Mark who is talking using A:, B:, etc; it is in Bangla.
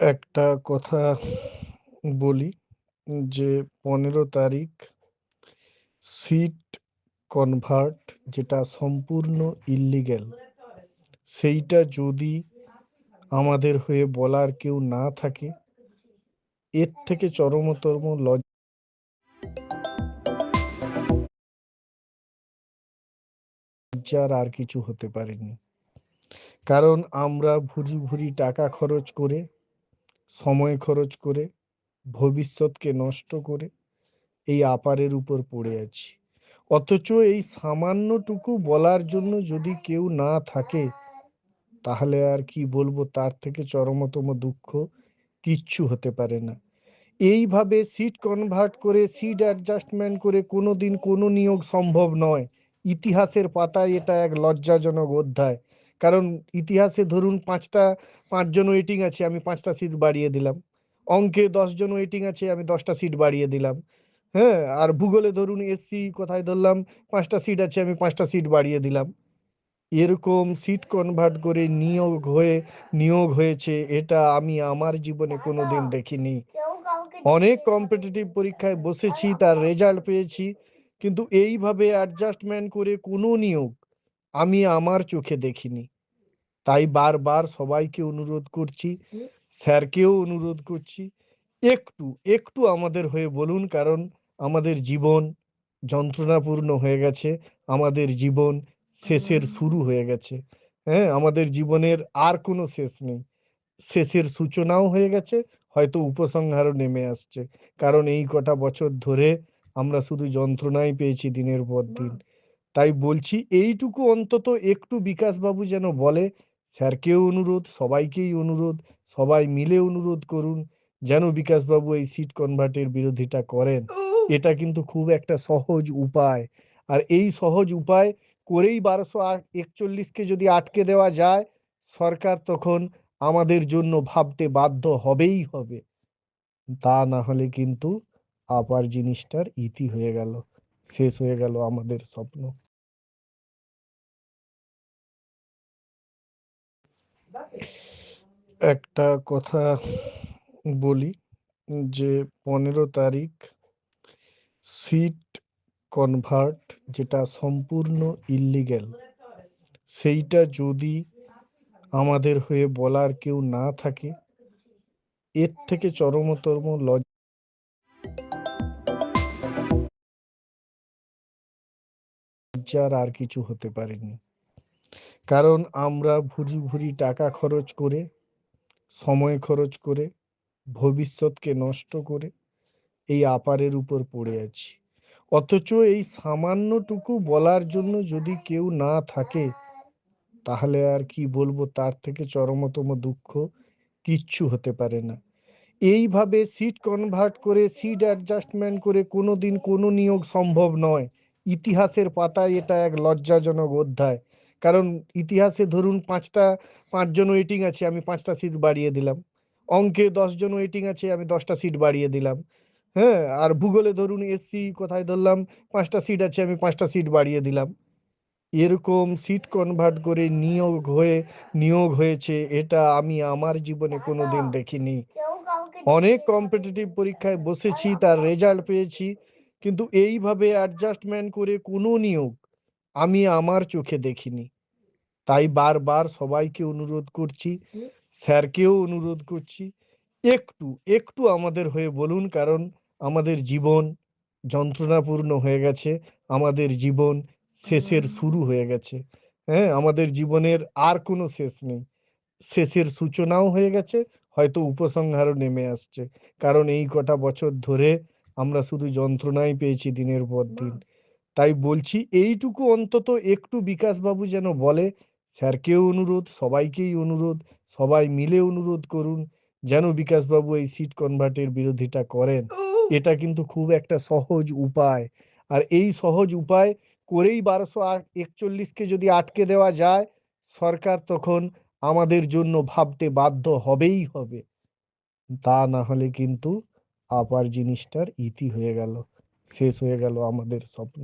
A: একটা কথা বলি যে পনেরো তারিখ সিট কনভার্ট যেটা সম্পূর্ণ ইল্লিগ্যাল সেইটা যদি আমাদের হয়ে বলার কেউ না থাকে, এর থেকে চরমতম লজ্জা লজ্জার আর কিছু হতে পারেনি। কারণ আমরা ভুরি ভুরি টাকা খরচ করে, সময় খরচ করে, ভবিষ্যৎকে নষ্ট করে এই আপারের উপর পড়ে আছি। অথচ এই সামান্যটুকু বলার জন্য যদি কেউ না থাকে, তাহলে আর কি বলব, তার থেকে চরমতম দুঃখ কিচ্ছু হতে পারে না। এইভাবে সিট কনভার্ট করে সিট অ্যাডজাস্টমেন্ট করে কোনো দিন কোনো নিয়োগ সম্ভব নয়। ইতিহাসের পাতায় এটা এক লজ্জাজনক অধ্যায়। কারণ ইতিহাসে ধরুন পাঁচটা, পাঁচজন ওয়েটিং আছে, আমি পাঁচটা সিট বাড়িয়ে দিলাম। অঙ্কে দশজন ওয়েটিং আছে, আমি দশটা সিট বাড়িয়ে দিলাম। হ্যাঁ আর ভূগোলে ধরুন এসসি কোথায় ধরলাম, পাঁচটা সিট আছে, আমি পাঁচটা সিট বাড়িয়ে দিলাম। এরকম সিট কনভার্ট করে নিয়োগ হয়ে, নিয়োগ হয়েছে, এটা আমি আমার জীবনে কোনোদিন দেখিনি। অনেক কম্পিটিটিভ পরীক্ষায় বসেছি, তার রেজাল্ট পেয়েছি, কিন্তু এইভাবে অ্যাডজাস্টমেন্ট করে কোনো নিয়োগ আমি আমার চোখে দেখিনি। তাই বারবার সবাইকে অনুরোধ করছি স্যারকেও অনুরোধ করছি একটু একটু আমাদের হয়ে বলুন কারণ আমাদের জীবন যন্ত্রণাপূর্ণ হয়ে গেছে আমাদের জীবন শেষের শুরু হয়ে গেছে হ্যাঁ? আমাদের জীবনের আর কোনো শেষ নেই শেষের সূচনাও হয়ে গেছে হয়তো উপসংহারও নেমে আসছে কারণ এই কটা বছর ধরে আমরা শুধু যন্ত্রণাই পেয়েছি দিনের পর দিন। তাই বলছি এইটুকু অন্তত একটু বিকাশবাবু যেন বলে স্যারকেও অনুরোধ সবাইকেই অনুরোধ সবাই মিলে অনুরোধ করুন যেন বিকাশবাবু এই সিট কনভার্টের বিরোধিতা করেন। এটা কিন্তু খুব একটা সহজ উপায়। আর এই সহজ উপায় করেই বারোশো একচল্লিশকে যদি আটকে দেওয়া যায় সরকার তখন আমাদের জন্য ভাবতে বাধ্য হবেই হবে। তা না হলে কিন্তু আবার জিনিসটার ইতি হয়ে গেল শেষ হয়ে গেল আমাদের স্বপ্ন। একটা কথা বলি যে পনেরো তারিখ সিট কনভার্ট যেটা সম্পূর্ণ ইল্লিগ্যাল সেইটা যদি আমাদের হয়ে বলার কেউ না থাকে, এর থেকে চরমতম লজ্জা লজ্জার আর কিছু হতে পারেনি। কারণ আমরা ভুরি ভুরি টাকা খরচ করে, সময় খরচ করে, ভবিষ্যৎকে নষ্ট করে এই আপারের উপর পড়ে আছি। অথচ এই সামান্যটুকু বলার জন্য যদি কেউ না থাকে, তাহলে আর কি বলব, তার থেকে চরমতম দুঃখ কিচ্ছু হতে পারে না। এইভাবে সিট কনভার্ট করে, সিট অ্যাডজাস্টমেন্ট করে কোনো দিন কোনো নিয়োগ সম্ভব নয়। ইতিহাসের পাতায় এটা এক লজ্জাজনক অধ্যায়। কারণ ইতিহাসে ধরুন পাঁচটা, পাঁচজন ওয়েটিং আছে, আমি পাঁচটা সিট বাড়িয়ে দিলাম। অঙ্কে দশজন ওয়েটিং আছে, আমি দশটা সিট বাড়িয়ে দিলাম। হ্যাঁ আর ভূগোলে ধরুন এসসি কোথায় ধরলাম, পাঁচটা সিট আছে, আমি পাঁচটা সিট বাড়িয়ে দিলাম। এরকম সিট কনভার্ট করে নিয়োগ হয়ে, নিয়োগ হয়েছে, এটা আমি আমার জীবনে কোনোদিন দেখিনি। অনেক কম্পিটিটিভ পরীক্ষায় বসেছি, তার রেজাল্ট পেয়েছি, কিন্তু এইভাবে অ্যাডজাস্টমেন্ট করে কোনো নিয়োগ আমি আমার চোখে দেখিনি। তাই বারবার সবাইকে অনুরোধ করছি স্যারকেও অনুরোধ করছি একটু একটু আমাদের হয়ে বলুন কারণ আমাদের জীবন যন্ত্রণাপূর্ণ হয়ে গেছে আমাদের জীবন শেষের শুরু হয়ে গেছে হ্যাঁ? আমাদের জীবনের আর কোনো শেষ নেই। শেষের সূচনাও হয়ে গেছে হয়তো উপসংহারও নেমে আসছে। কারণ এই কটা বছর ধরে আমরা শুধু যন্ত্রণাই পেয়েছি দিনের পর দিন। তাই বলছি এইটুকু অন্তত একটু বিকাশবাবু যেন বলে স্যারকেও অনুরোধ সবাইকেই অনুরোধ সবাই মিলে অনুরোধ করুন যেন বিকাশবাবু এই সিট কনভার্টের বিরোধিতা করেন। এটা কিন্তু খুব একটা সহজ উপায়। আর এই সহজ উপায় করেই বারোশো একচল্লিশকে যদি আটকে দেওয়া যায় সরকার তখন আমাদের জন্য ভাবতে বাধ্য হবেই হবে। তা না হলে কিন্তু আবার জিনিসটার ইতি হয়ে গেল। শেষ হয়ে গেল আমাদের স্বপ্ন।